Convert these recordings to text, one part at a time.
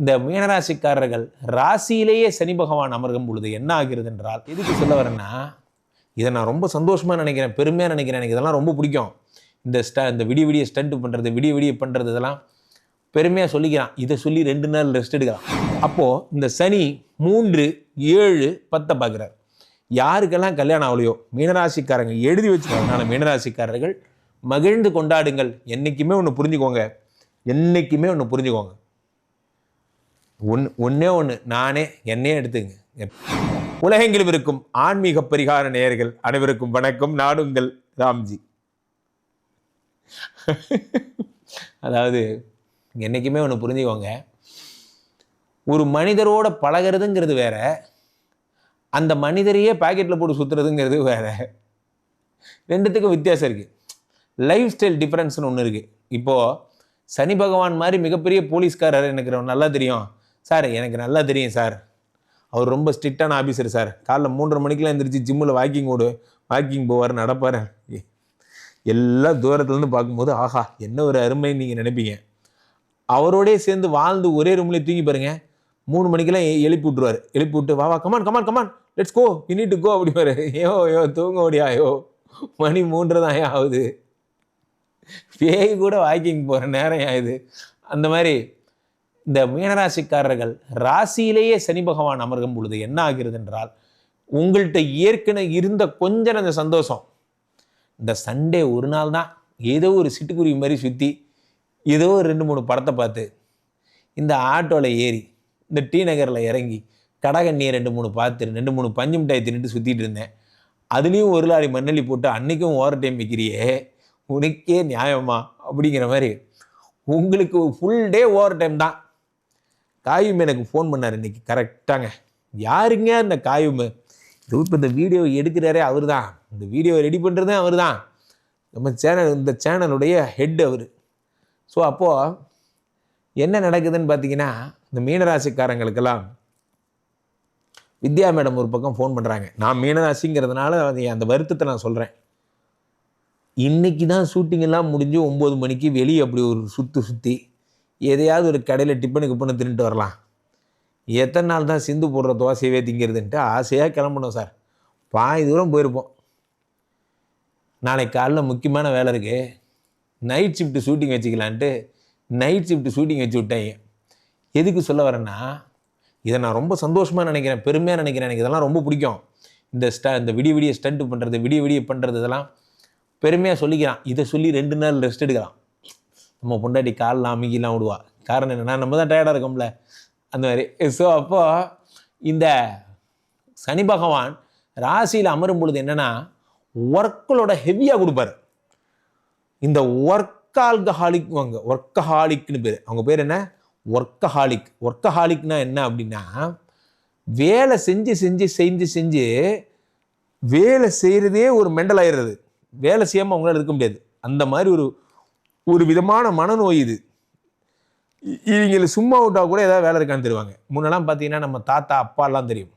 இந்த மீனராசிக்காரர்கள் ராசியிலேயே சனி பகவான் அமர்கும் பொழுது என்ன ஆகிறது என்றால் எதுக்கு சொல்ல வரேன்னா இதை நான் ரொம்ப சந்தோஷமாக நினைக்கிறேன் பெருமையாக நினைக்கிறேன் எனக்கு இதெல்லாம் ரொம்ப பிடிக்கும். இந்த ஸ்ட இந்த விடிய விடிய ஸ்டண்ட் பண்ணுறது விடிய விடிய பண்ணுறது இதெல்லாம் பெருமையாக சொல்லிக்கிறான். இதை சொல்லி ரெண்டு நாள் ரெஸ்ட் எடுக்கலாம் அப்போது இந்த சனி மூன்று ஏழு பத்தை பார்க்குறாரு. யாருக்கெல்லாம் கல்யாணம் ஆகலையோ மீனராசிக்காரங்க எழுதி வச்சுக்கிறதுனால மீனராசிக்காரர்கள் மகிழ்ந்து கொண்டாடுங்கள். என்றைக்குமே ஒன்று புரிஞ்சுக்கோங்க. என்றைக்குமே ஒன்று புரிஞ்சுக்கோங்க. ஒன்று ஒன்றே ஒன்று நானே என்னையே எடுத்துங்க. உலகெங்கிலும் இருக்கும் ஆன்மீக பரிகார நேயர்கள் அனைவருக்கும் வணக்கம். நான் உங்கள் ராம்ஜி. அதாவது என்றைக்குமே ஒன்று புரிஞ்சுக்கோங்க. ஒரு மனிதரோட பழகிறதுங்கிறது வேற. அந்த மனிதரையே பாக்கெட்டில் போட்டு சுற்றுறதுங்கிறது வேற. ரெண்டுத்துக்கும் வித்தியாசம் இருக்குது லைஃப் ஸ்டைல் டிஃப்ரென்ஸ்னு ஒன்று இருக்குது இப்போது சனி பகவான் மாதிரி மிகப்பெரிய போலீஸ்காரர் எனக்கு நல்லா தெரியும். சார் எனக்கு நல்லா தெரியும் சார். அவர் ரொம்ப ஸ்ட்ரிக்டான ஆஃபீஸர் சார். காலைல மூன்றரை மணிக்கெலாம் எழுந்திரிச்சு ஜிம்மில் வாக்கிங் ஓடு. வாக்கிங் போவார் நடப்பார். எல்லாம் தூரத்துலேருந்து பார்க்கும்போது ஆஹா என்ன ஒரு அருமைன்னு நீங்கள் நினைப்பீங்க. அவரோடே சேர்ந்து வாழ்ந்து ஒரே ரூம்லேயே தூங்கி பாருங்கள் மூணு மணிக்கெல்லாம் எழுப்பி விட்ருவார் எழுப்பி விட்டு வா வா come on come on come on let's go இன்னிட்டு go அப்படிவாரு ஐயோ ஐயோ தூங்க ஓடியா ஐயோ மணி மூன்று தான் ஏன் ஆகுது. பேய் கூட வாக்கிங் போகிற நேரம் ஆகுது அந்த மாதிரி இந்த மீனராசிக்காரர்கள் ராசியிலேயே சனி பகவான் அமர்கும் பொழுது என்ன ஆகிறது என்றால் உங்கள்கிட்ட ஏற்கனவே இருந்த கொஞ்சம் அந்த சந்தோஷம். இந்த சண்டே ஒரு நாள் தான் ஏதோ ஒரு சிட்டுக்குருவி மாதிரி சுற்றி ஏதோ ஒரு ரெண்டு மூணு படத்தை பார்த்து இந்த ஆட்டோவில் ஏறி இந்த டி நகரில் இறங்கி கடகண்ணியை ரெண்டு மூணு பார்த்து ரெண்டு மூணு பஞ்சு மிட்டாய் தின்னுட்டு சுற்றிட்டு இருந்தேன். அதுலேயும் ஒரு லாரி மண்ணள்ளி போட்டு அன்றைக்கும் ஓவர் டைம் வைக்கிறியே உனக்கே நியாயமா? அப்படிங்கிற மாதிரி. உங்களுக்கு ஃபுல் டே ஓவர் டைம் தான். காயும் எனக்கு ஃபோன் பண்ணார் இன்னைக்கு. கரெக்டாங்க யாருங்க அந்த காயும்? இது இப்போ இந்த வீடியோ எடுக்கிறாரே அவர் தான் இந்த வீடியோ ரெடி பண்ணுறதே அவர் தான் நம்ம சேனல் இந்த சேனலுடைய ஹெட் அவர். ஸோ அப்போது என்ன நடக்குதுன்னு பார்த்தீங்கன்னா இந்த மீனராசிக்காரங்களுக்கெல்லாம் வித்யா மேடம் ஒரு பக்கம் ஃபோன் பண்ணுறாங்க நான் மீனராசிங்கிறதுனால அதை அந்த வருத்தத்தை நான் சொல்கிறேன் இன்றைக்கி தான் ஷூட்டிங்கெல்லாம் முடிஞ்சு ஒம்பது மணிக்கு வெளியே அப்படி ஒரு சுற்றி சுற்றி எதையாவது ஒரு கடையில் டிப்பனுக்கு கிப்பனு தின்னுட்டு வரலாம். எத்தனை நாள் தான் சிந்து போடுற தோசையவே திங்கிறதுன்ட்டு ஆசையாக கிளம்பணும் சார். பாதி தூரம் போயிருப்போம். நாளைக்கு காலைல முக்கியமான வேலை இருக்குது நைட் ஷிஃப்ட்டு ஷூட்டிங் வச்சுக்கலான்ட்டு நைட் ஷிஃப்ட்டு ஷூட்டிங் வச்சு விட்டாங்க எதுக்கு சொல்ல வரேன்னா இதை நான் ரொம்ப சந்தோஷமாக நினைக்கிறேன் பெருமையாக நினைக்கிறேன். எனக்கு இதெல்லாம் ரொம்ப பிடிக்கும். இந்த ஸ்ட இந்த விடிய விடிய ஸ்டண்ட்டு பண்ணுறது விடிய விடிய பண்ணுறது இதெல்லாம் பெருமையாக சொல்லிக்கிறான். இதை சொல்லி ரெண்டு நாள் ரெஸ்ட் எடுக்கிறான். நம்ம பொண்டாட்டி காலெலாம் அமுகிலாம் விடுவா. காரணம் என்னென்னா நம்ம தான் டயர்டாக இருக்கோம்ல. அந்த மாதிரி. ஸோ அப்போது இந்த சனி பகவான் ராசியில் அமரும் பொழுது என்னென்னா ஒர்க்களோட ஹெவியாக கொடுப்பாரு. இந்த ஒர்க்கால்கஹாலிக் வாங்க ஒர்க்கஹாலிக்னு பேர். அவங்க பேர் என்ன? ஒர்க்கஹாலிக் ஒர்க்கஹாலிக்னா என்ன அப்படின்னா வேலை செஞ்சு செஞ்சு செஞ்சு செஞ்சு வேலை செய்கிறதே ஒரு மெண்டல் ஆயிடுறது. வேலை செய்யாமல் அவங்களால இருக்க முடியாது. அந்த மாதிரி ஒரு ஒரு விதமான மனநோய் இது. இவங்களை சும்மா விட்டா கூட ஏதாவது வேலை இருக்கான்னு தருவாங்க. முன்னெல்லாம் பார்த்தீங்கன்னா நம்ம தாத்தா அப்பாலாம் தெரியும்.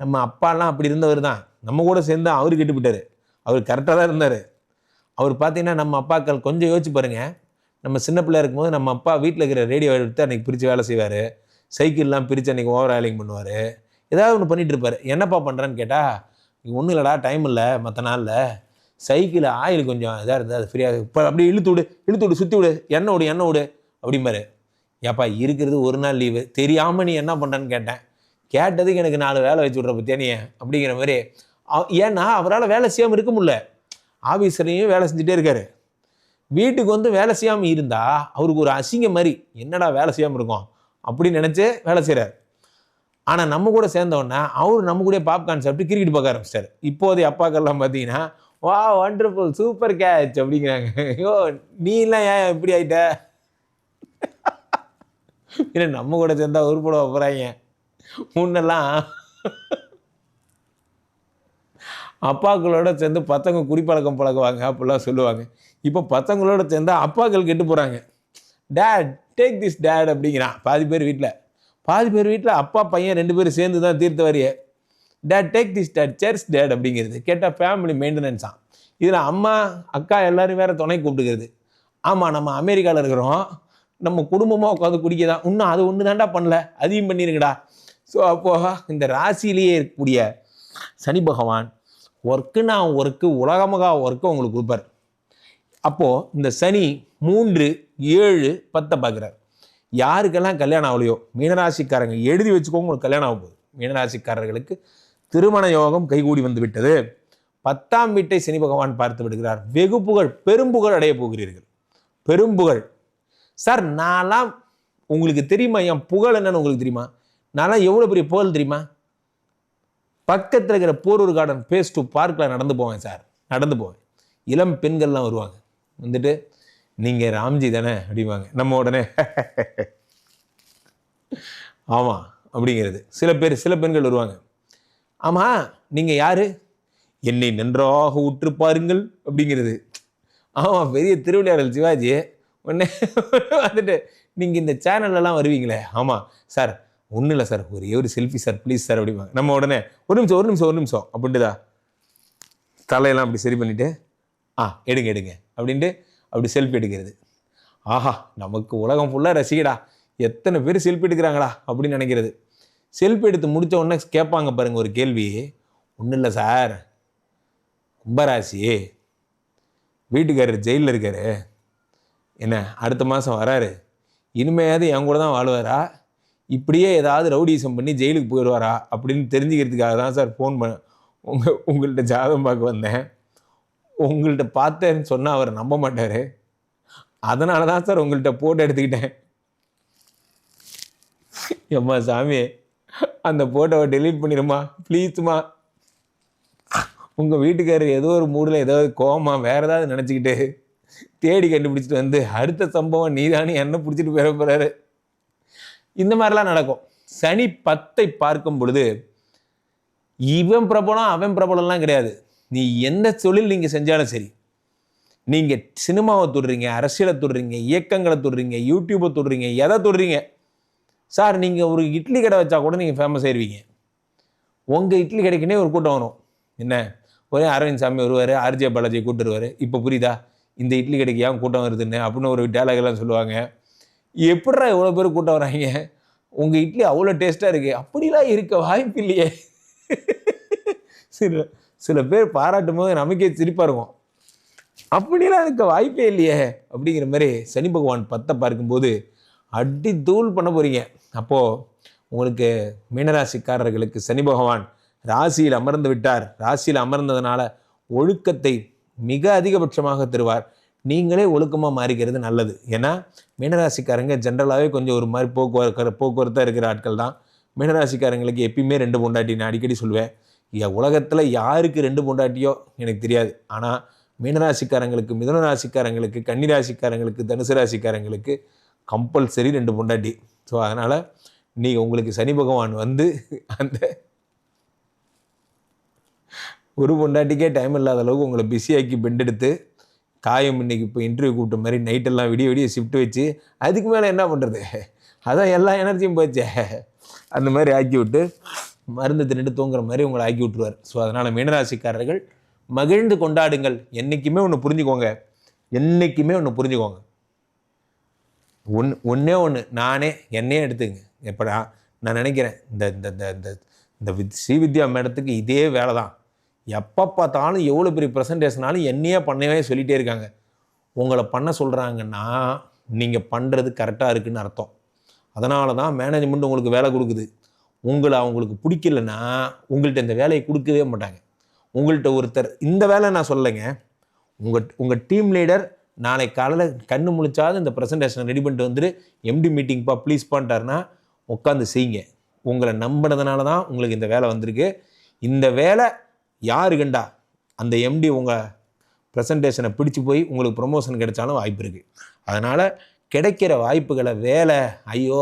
நம்ம அப்பாலாம் அப்படி இருந்தவர் தான். நம்ம கூட சேர்ந்து அவர் கெட்டு போயிட்டார். அவர் கரெக்டாக தான் இருந்தார். அவர் பார்த்தீங்கன்னா நம்ம அப்பாக்கள் கொஞ்சம் யோசிச்சு பாருங்க. நம்ம சின்ன பிள்ளையா இருக்கும்போது நம்ம அப்பா வீட்டில் இருக்கிற ரேடியோ எடுத்து அன்றைக்கி பிரித்து வேலை செய்வார். சைக்கிள்லாம் பிரித்து அன்றைக்கி ஓவர் ஆயிலிங் பண்ணுவார். ஏதாவது ஒன்று பண்ணிகிட்டு இருப்பார். என்னப்பா பண்ணுறான்னு கேட்டால் ஒன்றும் இல்லைடா டைம் இல்லை மற்ற நாளில். சைக்கிள் ஆயில் கொஞ்சம் இதாக இருந்தால் அது ஃப்ரீயாக இப்போ அப்படியே இழுத்து விடு இழுத்து விடு சுற்றி விடு எண்ணெய் விடு எண்ணெய் விடு அப்படிம்பாரு. ஏப்பா இருக்கிறது ஒரு நாள் லீவு தெரியாமல் நீ என்ன பண்ணுறன்னு கேட்டேன். கேட்டதுக்கு எனக்கு நாலு வேலை வச்சு விட்ற பற்றியா நீ? அப்படிங்கிற மாதிரி. அவ- ஏன்னா அவரால் வேலை செய்யாமல் இருக்க முடியல. ஆஃபீஸர்லேயும் வேலை செஞ்சுட்டே இருக்காரு. வீட்டுக்கு வந்து வேலை செய்யாமல் இருந்தால் அவருக்கு ஒரு அசிங்கம் மாதிரி என்னடா வேலை செய்யாமல் இருக்கும்? அப்படின்னு நினச்சி வேலை செய்கிறார் ஆனால் நம்ம கூட சேர்ந்தவொடனே அவர் நம்ம கூட பாப்கார்ன் சாப்பிட்டு கிரிக்கெட் பார்க்க ஆரம்பிச்சிட்டார். இப்போதைய அப்பாக்கெல்லாம் பார்த்தீங்கன்னா வா ஒண்டர்ஃபுல் சூப்பர் கேட்ச் அப்படிங்கிறாங்க. ஐயோ நீலாம் ஏன் இப்படி ஆயிட்ட? இல்லை நம்ம கூட சேர்ந்தா உருப்பட போகிறாங்க முன்னெல்லாம் அப்பாக்களோட சேர்ந்து பத்தவங்க குடிப்பழக்கம் பழகுவாங்க அப்படிலாம் சொல்லுவாங்க. இப்போ பத்தவங்களோட சேர்ந்து அப்பாக்கள் கெட்டு போகிறாங்க டேட் டேக் திஸ் டேட் அப்படிங்கிறான். பாதி பேர் வீட்டில். பாதி பேர் வீட்டில் அப்பா பையன் ரெண்டு பேரும் சேர்ந்து தான் தீர்த்த வரிய date take this date shares date அப்படிங்கிறது. கேட்டால் ஃபேமிலி மெயின்டெனன்ஸாக இதில் அம்மா அக்கா எல்லோரும் வேறு துணை கூப்பிட்டுக்கிறது. ஆமாம் நம்ம அமெரிக்காவில் இருக்கிறோம். நம்ம குடும்பமாக உட்காந்து குடிக்க தான் இன்னும் அது ஒன்று தான்டா பண்ணல. அதையும் பண்ணிருங்கடா. ஸோ அப்போது இந்த ராசியிலேயே இருக்கக்கூடிய சனி பகவான் ஒர்க்குன்னா ஒர்க்கு உலகமகா ஒர்க்கு உங்களுக்கு கொடுப்பார். அப்போது இந்த சனி மூன்று ஏழு பத்தை பார்க்குறார். யாருக்கெல்லாம் கல்யாணம் ஆகலையோ மீனராசிக்காரங்க எழுதி வச்சுக்கோங்க உங்களுக்கு கல்யாணம் ஆக போகுது. மீனராசிக்காரர்களுக்கு திருமண யோகம் கைகூடி வந்து விட்டது பத்தாம் வீட்டை சனி பகவான் பார்த்து விடுகிறார். வெகு புகழ் பெரும்புகழ் அடைய போகிறீர்கள். பெரும்புகழ் சார் நான்லாம் உங்களுக்கு தெரியுமா? என் புகழ் என்னன்னு உங்களுக்கு தெரியுமா? நான்லாம் எவ்வளோ பெரிய புகழ் தெரியுமா? பக்கத்தில் இருக்கிற போரூர் கார்டன் பேஸ் டு பார்க்கில் நடந்து போவேன் சார். நடந்து போவேன். இளம் பெண்கள்லாம் வருவாங்க. வந்துட்டு நீங்கள் ராம்ஜி தானே? அப்படிம்பாங்க. நம்ம உடனே ஆமாம் அப்படிங்கிறது. சில பேர் சில பெண்கள் வருவாங்க. ஆமாம் நீங்கள் யார்? என்னை நன்றாக உற்று பாருங்கள் அப்படிங்கிறது. ஆமாம் பெரிய திருவிளையாடல் சிவாஜி. உடனே வந்துட்டு நீங்கள் இந்த சேனல்லலாம் வருவீங்களே. ஆமாம் சார் ஒன்றும் இல்லை சார். ஒரே ஒரு செல்ஃபி சார் ப்ளீஸ் சார் அப்படிம்பாங்க. நம்ம உடனே ஒரு நிமிஷம் ஒரு நிமிஷம் ஒரு நிமிஷம். அப்படின்ட்டுதா? தலையெல்லாம் அப்படி சரி பண்ணிவிட்டு ஆ எடுங்க எடுங்க. அப்படின்ட்டு அப்படி செல்ஃபி எடுக்கிறது. ஆஹா நமக்கு உலகம் ஃபுல்லாக ரசிகடா. எத்தனை பேர் செல்ஃபி எடுக்கிறாங்களா அப்படின்னு நினைக்கிறது. செல்ஃபி எடுத்து முடித்த உடனே கேட்பாங்க பாருங்கள் ஒரு கேள்வி. ஒன்றும் இல்லை சார். கும்பராசி. வீட்டுக்காரர் ஜெயிலில் இருக்காரு. என்ன அடுத்த மாதம் வராரு. இனிமையாவது என் கூட தான் வாழ்வாரா? இப்படியே ஏதாவது ரவுடிசம் பண்ணி ஜெயிலுக்கு போயிடுவாரா அப்படின்னு தெரிஞ்சுக்கிறதுக்காக தான் சார் ஃபோன் பண்ண உங்கள் உங்கள்கிட்ட ஜாதகம் பார்க்க வந்தேன். உங்கள்கிட்ட பார்த்தேன்னு சொன்னால் அவர் நம்ப மாட்டார். அதனால தான் சார் உங்கள்கிட்ட போட்டோ எடுத்துக்கிட்டேன். எம்மா சாமி அந்த ஃபோட்டோவை டெலீட் பண்ணிடுமா? ப்ளீஸ்மா உங்கள் வீட்டுக்காரர் ஏதோ ஒரு மூடில் ஏதாவது கோமா வேற ஏதாவது நினச்சிக்கிட்டு தேடி கண்டுபிடிச்சிட்டு வந்து அடுத்த சம்பவம் நீதானே என்ன பிடிச்சிட்டு போயிட போகிறாரு இந்த மாதிரிலாம் நடக்கும். சனி பத்தை பார்க்கும் பொழுது இவன் பிரபலம் அவன் பிரபலம்லாம் கிடையாது. நீ எந்த தொழில் நீங்கள் செஞ்சாலும் சரி நீங்கள் சினிமாவை தொடுறீங்க அரசியலை தொடுறீங்க இயக்கங்களை தொடுறீங்க யூடியூப்பை தொடுறீங்க எதை தொடுறீங்க சார் நீங்கள் ஒரு இட்லி கடை வச்சா கூட நீங்கள் ஃபேமஸ் ஆயிடுவீங்க உங்கள் இட்லி கடைக்குனே ஒரு கூட்டம் வரும். என்ன? ஒரே அரவிந்த் சாமி வருவார் ஆர்ஜே பாலாஜி கூட்டு வருவார் இப்போ புரியுதா? இந்த இட்லி கடைக்கு ஏன் கூட்டம் வருதுன்னு அப்படின்னு ஒரு டேலாக்லாம் சொல்லுவாங்க. எப்படா இவ்வளோ பேர் கூட்டம் வராங்க? உங்கள் இட்லி அவ்வளோ டேஸ்ட்டாக இருக்குது அப்படிலாம் இருக்க வாய்ப்பு இல்லையே. சில சில பேர் பாராட்டும் போது நமக்கே சிரிப்பாக இருக்கும். அப்படிலாம் இருக்க வாய்ப்பே இல்லையே. அப்படிங்கிற மாதிரி சனி பகவான் பத்தை பார்க்கும்போது அடி தூள் பண்ண போகிறீங்க அப்போது உங்களுக்கு மீனராசிக்காரர்களுக்கு சனி பகவான் ராசியில் அமர்ந்து விட்டார். ராசியில் அமர்ந்ததுனால ஒழுக்கத்தை மிக அதிகபட்சமாக தருவார். நீங்களே ஒழுக்கமாக மாறிக்கிறது நல்லது. ஏன்னா மீனராசிக்காரங்க ஜென்ரலாகவே கொஞ்சம் ஒரு மாதிரி போக்குவரத்து போக்குவரத்தாக இருக்கிற ஆட்கள் தான். மீனராசிக்காரங்களுக்கு எப்பயுமே ரெண்டு பொண்டாட்டி நான் அடிக்கடி சொல்லுவேன். உலகத்தில் யாருக்கு ரெண்டு பொண்டாட்டியோ எனக்கு தெரியாது. ஆனால் மீனராசிக்காரங்களுக்கு மிதன ராசிக்காரங்களுக்கு கன்னிராசிக்காரங்களுக்கு தனுசு ராசிக்காரங்களுக்கு கம்பல்சரி ரெண்டு பொண்டாட்டி ஸோ அதனால் நீங்கள் உங்களுக்கு சனி பகவான் வந்து அந்த ஒரு பொண்டாட்டிக்கே டைம் இல்லாத அளவுக்கு உங்களை பிஸியாக்கி பெண்டெடுத்து காயம் இன்னைக்கு இப்போ இன்டர்வியூ கூப்பிட்ட மாதிரி நைட்டெல்லாம் விடிய விடிய ஷிஃப்ட் வச்சு அதுக்கு மேலே என்ன பண்ணுறது அதான் எல்லா எனர்ஜியும் போச்சே. அந்த மாதிரி ஆக்கி விட்டு மருந்து தின்னுட்டு தூங்குற மாதிரி உங்களை ஆக்கி விட்டுருவார். ஸோ அதனால் மீனராசிக்காரர்கள் மகிழ்ந்து கொண்டாடுங்கள். என்றைக்குமே ஒன்று புரிஞ்சுக்கோங்க. என்றைக்குமே ஒன்று புரிஞ்சுக்கோங்க. ஒன் ஒன்றே ஒன்று நானே என்னையே எடுத்துங்க எப்படா நான் நினைக்கிறேன் இந்த இந்த இந்த இந்த இந்த வித் ஸ்ரீவித்யா மேடத்துக்கு இதே வேலை தான் எப்போ பார்த்தாலும் எவ்வளோ பெரிய ப்ரெசன்டேஷனாலும் என்னையே பண்ணவே சொல்லிகிட்டே இருக்காங்க. உங்களை பண்ண சொல்கிறாங்கன்னா நீங்கள் பண்ணுறது கரெக்டாக இருக்குன்னு அர்த்தம். அதனால தான் மேனேஜ்மெண்ட் உங்களுக்கு வேலை கொடுக்குது. உங்களை அவங்களுக்கு பிடிக்கலன்னா உங்கள்கிட்ட இந்த வேலையை கொடுக்கவே மாட்டாங்க. உங்கள்கிட்ட ஒருத்தர் இந்த வேலை நான் சொல்லலைங்க. உங்கள் உங்கள் டீம் லீடர் நாளை காலையில் கண்ணு முழிச்சாவது இந்த ப்ரெசன்டேஷனை ரெடி பண்ணிட்டு வந்துட்டு எம்டி மீட்டிங்ப்பா ப்ளீஸ் பண்ணிட்டாருன்னா உட்காந்து செய்யுங்க. உங்களை நம்பினதுனால தான் உங்களுக்கு இந்த வேலை வந்திருக்கு. இந்த வேலை யாரு கண்டா? அந்த எம்டி உங்கள் ப்ரெசன்டேஷனை பிடிச்சு போய் உங்களுக்கு ப்ரொமோஷன் கிடைச்சாலும் வாய்ப்பு இருக்குது அதனால் கிடைக்கிற வாய்ப்புகளை வேலை ஐயோ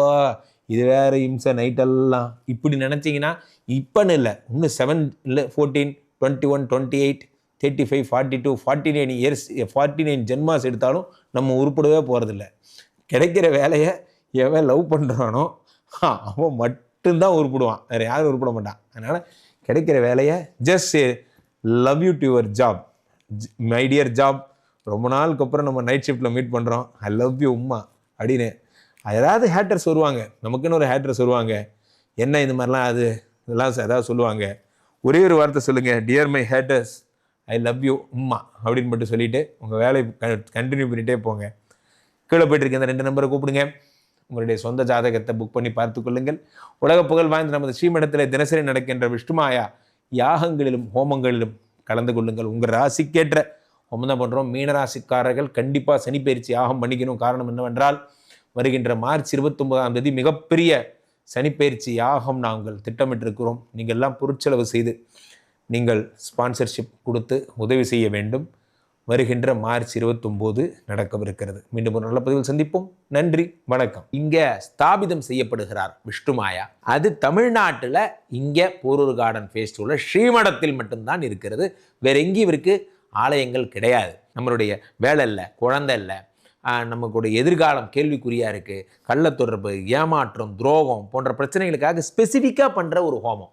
இது வேறு இம்சை நைட்டெல்லாம் இப்படி நினச்சிங்கன்னா இப்போன்னு இல்லை இன்னும் செவன் இல்லை fourteen twenty one twenty eight thirty five forty two forty nine years forty nine ஜென்மாஸ் எடுத்தாலும் நம்ம உருப்படவே போகிறதில்ல கிடைக்கிற வேலையை எவன் லவ் பண்ணுறானோ அவன் மட்டும்தான் உருப்பிடுவான். வேறு யாரும் உருப்பிட மாட்டான். அதனால் கிடைக்கிற வேலையை just love you to your job my dear job ரொம்ப நாளுக்கு அப்புறம் நம்ம நைட் ஷிஃப்ட்டில் மீட் பண்ணுறோம் ஐ லவ் யூ உம்மா. அப்படின்னு. ஏதாவது ஹேட்டர்ஸ் வருவாங்க. நமக்குன்னு ஒரு ஹேட்டர்ஸ் வருவாங்க. என்ன இந்த மாதிரிலாம் அது? இதெல்லாம் ஏதாவது சொல்லுவாங்க. ஒரே ஒரு வார்த்தை சொல்லுங்கள் dear my haters I love you உம்மா அப்படின்னு மட்டும் சொல்லிவிட்டு உங்கள் வேலையை கண்டினியூ பண்ணிகிட்டே போங்க. கீழே போயிட்டு இந்த ரெண்டு நம்பரை கூப்பிடுங்க. உங்களுடைய சொந்த ஜாதகத்தை புக் பண்ணி பார்த்துக்கொள்ளுங்கள் உலக புகழ் வாய்ந்த நமது ஸ்ரீமடத்தில் தினசரி நடக்கின்ற விஷ்ணுமாயா யாகங்களிலும் ஹோமங்களிலும் கலந்து கொள்ளுங்கள். உங்கள் ராசிக்கேற்ற ஹோமம் தான் பண்ணுறோம் மீனராசிக்காரர்கள் கண்டிப்பாக சனிப்பயிற்சி யாகம் பண்ணிக்கணும். காரணம் என்னவென்றால் வருகின்ற மார்ச் இருபத்தொன்பதாம் தேதி மிகப்பெரிய சனிப்பயிற்சி யாகம் நாங்கள் திட்டமிட்டிருக்கிறோம். நீங்கள் எல்லாம் பொருட்செலவு செய்து நீங்கள் ஸ்பான்சர்ஷிப் கொடுத்து உதவி செய்ய வேண்டும். வருகின்ற மார்ச் இருபத்தொம்போது நடக்கவிருக்கிறது. மீண்டும் ஒரு நல்ல பதிவில் சந்திப்போம். நன்றி வணக்கம். இங்கே ஸ்தாபிதம் செய்யப்படுகிறார் விஷ்ணுமாயா அது தமிழ்நாட்டில் இங்கே போரூர் கார்டன் ஃபேஸ்டிவலில் ஸ்ரீமடத்தில் மட்டும்தான் இருக்கிறது. வேற எங்கேயும் இவருக்கு ஆலயங்கள் கிடையாது. நம்மளுடைய வேலை இல்லை குழந்தை இல்லை. நமக்குடைய எதிர்காலம் கேள்விக்குறியாக இருக்குது கள்ள தொடர்பு ஏமாற்றம் துரோகம் போன்ற பிரச்சனைகளுக்காக ஸ்பெசிஃபிக்காக பண்ணுற ஒரு ஹோமம்.